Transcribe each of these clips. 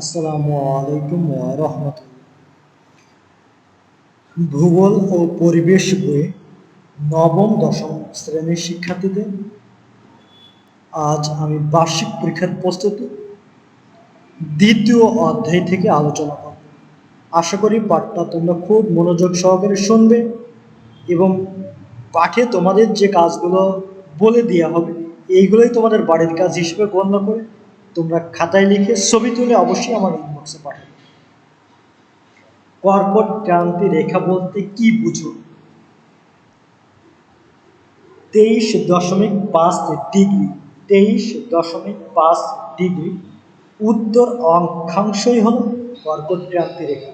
আসসালামু আলাইকুম রহমতুল্লাহ। ভূগোল ও পরিবেশ বইয়ে নবম, দশম শ্রেণির শিক্ষার্থীদের আজ আমি বার্ষিক পরীক্ষার প্রস্তুতি দ্বিতীয় অধ্যায় থেকে আলোচনা করব। আশা করি পাঠটা তোমরা খুব মনোযোগ সহকারে শুনবে এবং পাঠে তোমাদের যে কাজগুলো বলে দেওয়া হবে, এইগুলোই তোমাদের বাড়ির কাজ হিসেবে গণ্য করে তোমরা খাতায় লিখে ছবি তুলে অবশ্যই আমার ইনবক্সে পাঠাবে। কর্কট ক্রান্তি রেখা বলতে কি বুঝো? তেইশ দশমিক পাঁচ ডিগ্রি, তেইশ দশমিক পাঁচ ডিগ্রি, উত্তর অক্ষাংশই হল কর্কট ক্রান্তি রেখা।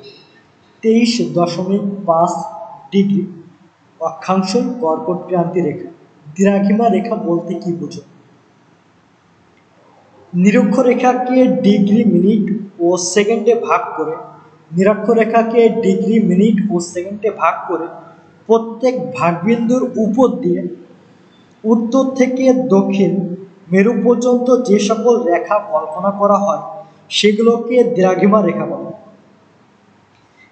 তেইশ দশমিক পাঁচ ডিগ্রি, অক্ষাংশই কর্কট ক্রান্তি রেখা। দ্রাঘিমা রেখা বলতে কি বুঝো? নিরক্ষরেখাকে ডিগ্রি মিনিট ও সেকেন্ডে ভাগ করে, নিরক্ষরেখাকে ডিগ্রি মিনিট ও সেকেন্ডে ভাগ করে প্রত্যেক ভাগবিন্দুর উপর দিয়ে উত্তর থেকে দক্ষিণ মেরু পর্যন্ত যে সকল রেখা কল্পনা করা হয়, সেগুলোকে দ্রাঘিমা রেখা বলে।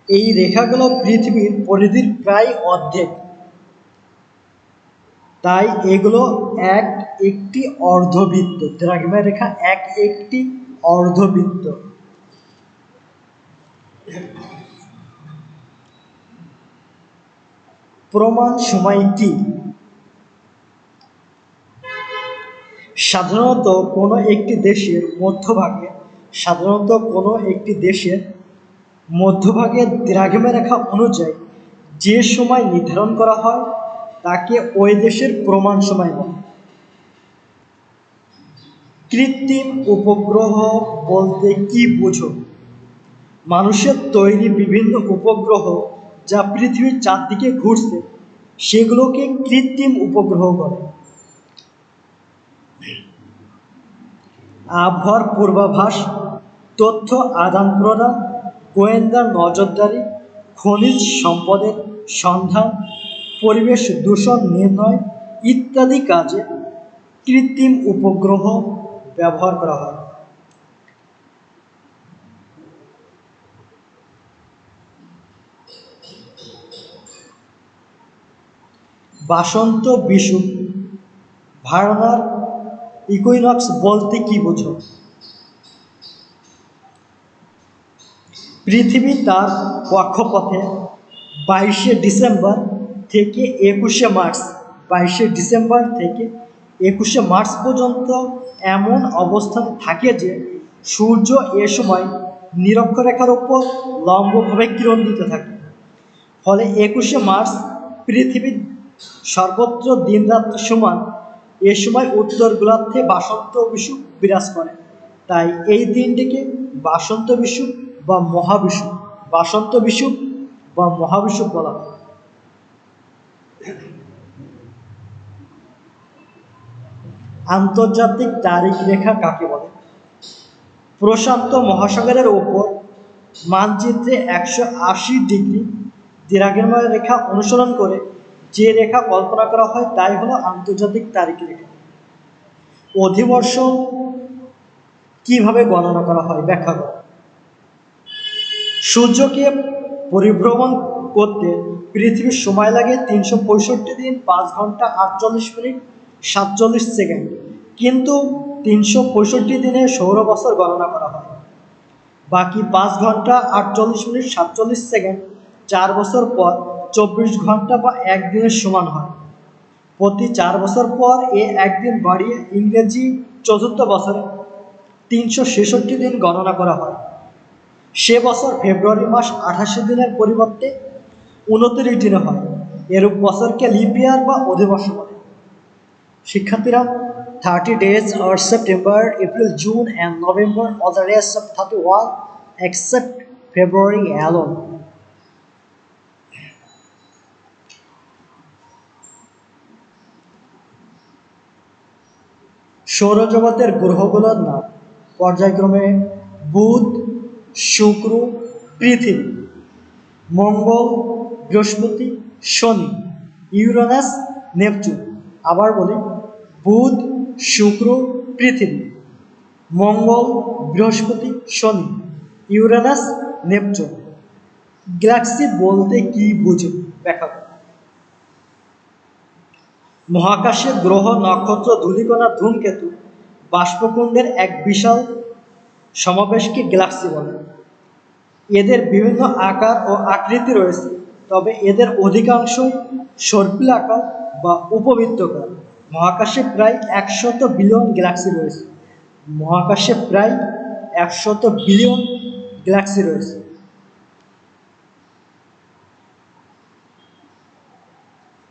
এই রেখাগুলো পৃথিবীর পরিধির প্রায় অর্ধেক। তাই এগুলো এক একটি অর্ধবৃত্ত। দ্রাঘিমা রেখা এক একটি অর্ধবৃত্ত। প্রমাণ সময় কি? সাধারণত কোনো একটি দেশের মধ্যভাগে, সাধারণত কোনো একটি দেশের মধ্যভাগে দ্রাঘিমা রেখা অনুযায়ী যে সময় নির্ধারণ করা হয় তাকে ওই দেশের প্রমাণ সময় বলে। কৃত্রিম উপগ্রহ বলতে কি বুঝো? মানুষের তৈরি বিভিন্ন উপগ্রহ যা পৃথিবীর চারদিকে ঘুরছে, সেগুলোকে কৃত্রিম উপগ্রহ বলে। আবহাওয়ার পূর্বাভাস, তথ্য আদান প্রদান, গোয়েন্দা নজরদারি, খনিজ সম্পদের সন্ধান পরিবেশ দূষণ নির্ণয় ইত্যাদি কাজে কৃত্রিম উপগ্রহ ব্যবহার করা হয়। বাসন্ত বিষু ভারনার ইকুইনক্স বলতে কি বোঝো? পৃথিবী তার কক্ষপথে বাইশে ডিসেম্বর থেকে একুশে মার্চ, বাইশে ডিসেম্বর থেকে একুশে মার্চ পর্যন্ত এমন অবস্থান থাকে যে সূর্য এ সময় নিরক্ষরেখার ওপর লম্বভাবে কিরণ দিতে থাকে। ফলে একুশে মার্চ পৃথিবীর সর্বত্র দিনরাত্রি সমান এ সময় উত্তর গোলার্ধে বাসন্ত বিষুব বিরাজ করে। তাই এই দিনটিকে বাসন্ত বিষুব বা মহাবিষুব বাসন্ত বিষুব বা মহাবিষুব বলা হয়। আন্তর্জাতিক তারিখ রেখা কাকে বলে? প্রশান্ত মহাসাগরের ওপর মানচিত্রে একশো আশি ডিগ্রি দ্রাঘিমা রেখা অনুসরণ করে যে রেখা কল্পনা করা হয় তাই হলো আন্তর্জাতিক তারিখ রেখা। অধিবর্ষ কীভাবে গণনা করা হয় ব্যাখ্যা করা। সূর্যকে পরিভ্রমণ করতে পৃথিবীর সময় লাগে তিনশো পঁয়ষট্টি দিন, পাঁচ ঘণ্টা আটচল্লিশ মিনিট, সাতচল্লিশ সেকেন্ড। কিন্তু তিনশো পঁয়ষট্টি দিনে সৌর বছর গণনা করা হয়। বাকি পাঁচ ঘণ্টা আটচল্লিশ মিনিট, সাতচল্লিশ সেকেন্ড, চার বছর পর চব্বিশ ঘণ্টা বা একদিনের সমান হয়। প্রতি চার বছর পর এ একদিন বাড়িয়ে ইংরেজি চতুর্থ বছরে তিনশো ছেষট্টি দিন গণনা করা হয়। সে বছর ফেব্রুয়ারি মাস আঠাশি দিনের পরিবর্তে উনত্রিশ দিনে হয়। এরূপ বছরকে লিপ ইয়ার বা অধিবর্ষ বলে। শিক্ষার্থীরা thirty days R September April June and November all the rest of thirty one except February alone সৌরজগতের গ্রহগুলোর নাম পর্যায়ক্রমে বুধ, শুক্র, পৃথিবী, মঙ্গল বৃহস্পতি, শনি, ইউরেনাস, নেপচুন। আবার বলি, বুধ, শুক্র, পৃথিবী। মঙ্গল, বৃহস্পতি, শনি, ইউরেনাস, নেপচুন। গ্যালাক্সি বলতে কি বুঝো? ব্যাখ্যা মহাকাশে গ্রহ, নক্ষত্র, ধূলিকণা, ধূমকেতু, বাষ্পকুণ্ডের এক বিশাল সমাবেশকে গ্যালাক্সি বলে। এদের বিভিন্ন আকার ও আকৃতি রয়েছে। তবে এদের অধিকাংশ সর্পিলাকার বা উপবৃত্তকার। মহাকাশে প্রায় একশত বিলিয়ন গ্যালাক্সি রয়েছে। মহাকাশে প্রায় একশত বিলিয়ন গ্যালাক্সি রয়েছে।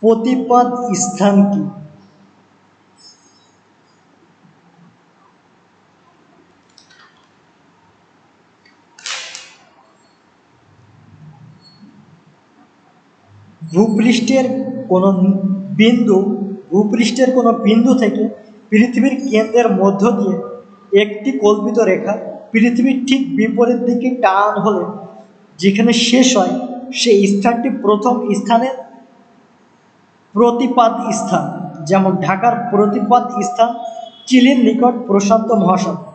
প্রতিপাদ স্থান কি? ভূপৃষ্ঠের কোনো বিন্দু, ভূপৃষ্ঠের কোনো বিন্দু থেকে পৃথিবীর কেন্দ্রের মধ্য দিয়ে একটি কল্পিত রেখা পৃথিবীর ঠিক বিপরীত দিকে টান হলে, যেখানে শেষ হয় সেই স্থানটি প্রথম স্থানের প্রতিপাদ স্থান, যেমন ঢাকার প্রতিপাদ স্থান, চিলির নিকট প্রশান্ত মহাসাগর।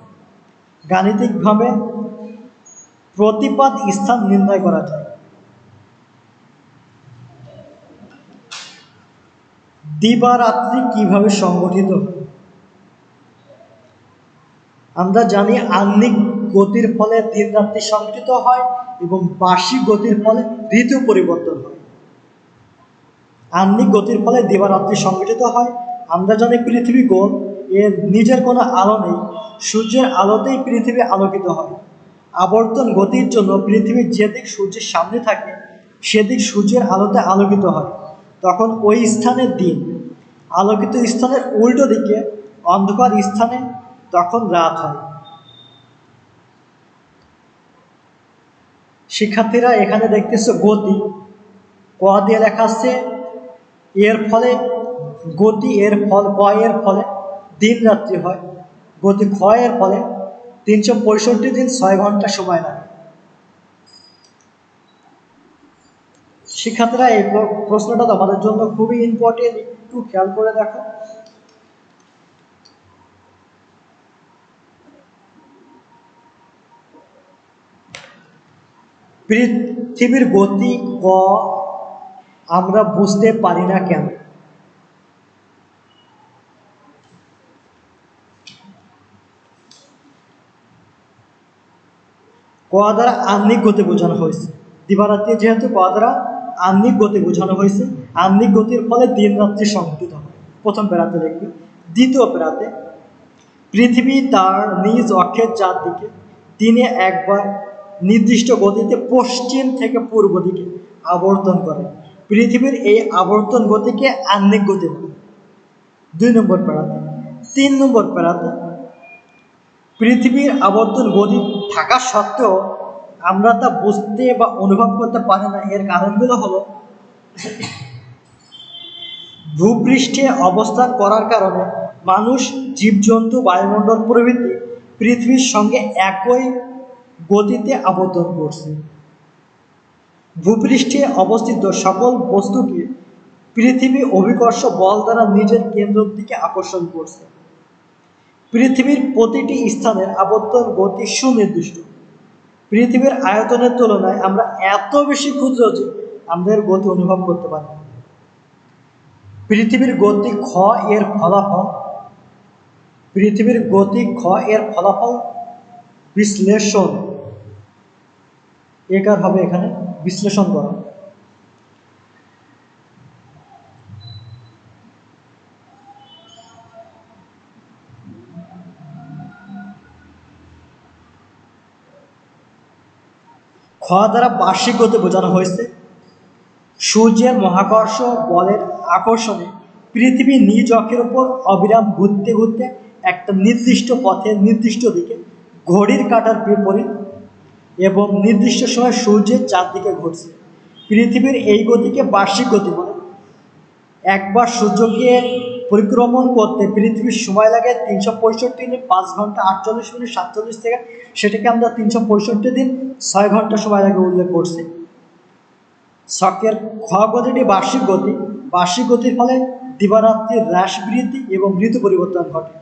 গাণিতিকভাবে প্রতিপাদ স্থান নির্ণয় করা যায়। দিবারাত্রি কীভাবে সংগঠিত আমরা জানি আহ্নিক গতির ফলে দিন রাত্রি সংগঠিত হয় এবং বার্ষিক গতির ফলে ঋতু পরিবর্তন হয়। আহ্নিক গতির ফলে দিবারাত্রি সংগঠিত হয়। আমরা জানি পৃথিবী গোল, এর নিজের কোনো আলো নেই, সূর্যের আলোতেই পৃথিবী আলোকিত হয়। আবর্তন গতির জন্য পৃথিবীর যেদিক সূর্যের সামনে থাকে, সেদিক সূর্যের আলোতে আলোকিত হয়। তখন ওই স্থানের দিন আলোকিত স্থানের উল্টো দিকে অন্ধকার স্থানে তখন রাত হয়। শিক্ষার্থীরা এখানে দেখতেছে গতি। ক দিয়ে লেখা আছে, এর ফলে গতি এর ফল, ক এর ফলে দিন রাত্রি হয়। গতি এর ফলে তিনশো পঁয়ষট্টি দিন ছয় ঘণ্টা সময় লাগে। শিক্ষার্থীরা এই প্র- প্রশ্নটা তোমাদের জন্য খুবই ইম্পর্টেন্ট একটু খেয়াল করে দেখো। পৃথিবীর গতি ক, আমরা বুঝতে পারি না কেন? ক দ্বারা আহ্নিক গতি বোঝানো হয়েছে। দিবারাত্রি যেহেতু ক দ্বারা আহ্নিক গতি বোঝানো হয়েছে। আহ্নিক গতির ফলে দিন রাত্রি সংঘটিত হয়। প্রথম প্যারাতে দেখবে। দ্বিতীয় প্যারাতে পৃথিবী তার নিজ অক্ষের চারদিকে দিনে একবার নির্দিষ্ট গতিতে পশ্চিম থেকে পূর্ব দিকে আবর্তন করে। পৃথিবীর এই আবর্তন গতিকে আহ্নিক গতি বলে। দুই নম্বর প্যারাতে তিন নম্বর প্যারাতে পৃথিবীর আবর্তন গতি থাকা সত্ত্বেও আমরা তা বুঝতে বা অনুভব করতে পারি না। এর কারণগুলো হলো ভূপৃষ্ঠে অবস্থান করার কারণে মানুষ জীবজন্তু, বায়ুমণ্ডল প্রভৃতি পৃথিবীর সঙ্গে একই গতিতে আবর্তন করছে। ভূপৃষ্ঠে অবস্থিত সকল বস্তুকে পৃথিবী অভিকর্ষ বল দ্বারা নিজের কেন্দ্রের দিকে আকর্ষণ করছে। পৃথিবীর প্রতিটি স্থানের আবর্তন গতি সুনির্দিষ্ট। পৃথিবীর আয়তনের তুলনায় আমরা এত বেশি ক্ষুদ্র যে আমাদের গতি অনুভব করতে পারি পৃথিবীর গতি খ এর ফলাফল, পৃথিবীর গতি খ এর ফলাফল বিশ্লেষণ। একার হবে এখানে? বিশ্লেষণ করা খ দ্বারা বার্ষিক গতি বোঝানো হয়েছে। সূর্যের মহাকর্ষ বলের আকর্ষণে পৃথিবী নিজ অক্ষের ওপর অবিরাম ঘুরতে ঘুরতে একটা নির্দিষ্ট পথে নির্দিষ্ট দিকে ঘড়ির কাঁটার বিপরীত এবং নির্দিষ্ট সময় সূর্যের চারদিকে ঘুরছে। পৃথিবীর এই গতিকে বার্ষিক গতি বলে। একবার সূর্যকে পরিক্রমণ করতে পৃথিবীর সময় লাগে তিনশো পঁয়ষট্টি দিন, পাঁচ ঘণ্টা আটচল্লিশ মিনিট, সাতচল্লিশ থেকে সেটাকে আমরা তিনশো পঁয়ষট্টি দিন, ছয় ঘণ্টা সময় লাগে উল্লেখ করছি। শকের খ গতিটি বার্ষিক গতি, বার্ষিক গতির ফলে দিবারাত্রির হ্রাস বৃদ্ধি এবং ঋতু পরিবর্তন ঘটে।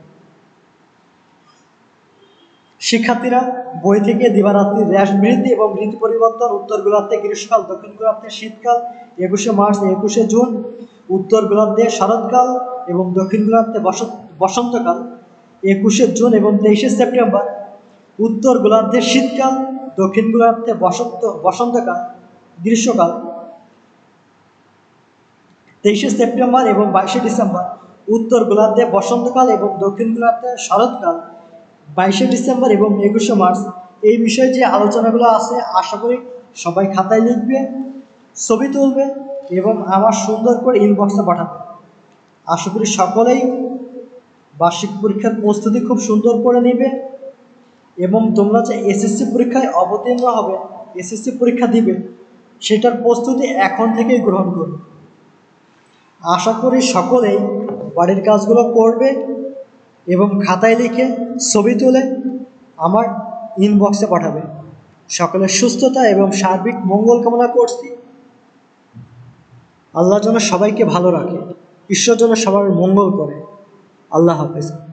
শিক্ষার্থীরা বই থেকে দিবারাত্রি র্যাশ বৃদ্ধি এবং ঋতু পরিবর্তন, উত্তর গোলার্ধে গ্রীষ্মকাল, দক্ষিণ গোলার্ধে শীতকাল, একুশে মার্চ, একুশে জুন, উত্তর গোলার্ধে শরৎকাল এবং দক্ষিণ গোলার্ধে বসন্ত, বসন্তকাল একুশে জুন এবং তেইশে সেপ্টেম্বর। উত্তর গোলার্ধে শীতকাল, দক্ষিণ গোলার্ধে বসন্ত, বসন্তকাল, গ্রীষ্মকাল। তেইশে সেপ্টেম্বর এবং বাইশে ডিসেম্বর। উত্তর গোলার্ধে বসন্তকাল এবং দক্ষিণ গোলার্ধে শরৎকাল, বাইশে ডিসেম্বর এবং একুশে মার্চ। এই বিষয়ে যে আলোচনাগুলো আছে, আশা করি সবাই খাতায় লিখবে, ছবি তুলবে এবং আমার সুন্দর করে ইনবক্সে পাঠাবে। আশা করি সকলেই বার্ষিক পরীক্ষার প্রস্তুতি খুব সুন্দর করে নেবে এবং তোমরা যে এসএসসি পরীক্ষায় অবতীর্ণ হবে, এসএসসি পরীক্ষা দিবে, সেটার প্রস্তুতি এখন থেকেই গ্রহণ করবে। আশা করি সকলেই বাড়ির কাজগুলো করবে এবং খাতায় লিখে ছবি তুলে আমার ইনবক্সে পাঠাবে। সকলের সুস্থতা এবং সার্বিক মঙ্গল কামনা করছি। আল্লাহ যেন সবাইকে ভালো রাখে। ঈশ্বর যেন সবার মঙ্গল করে। আল্লাহ হাফেজ।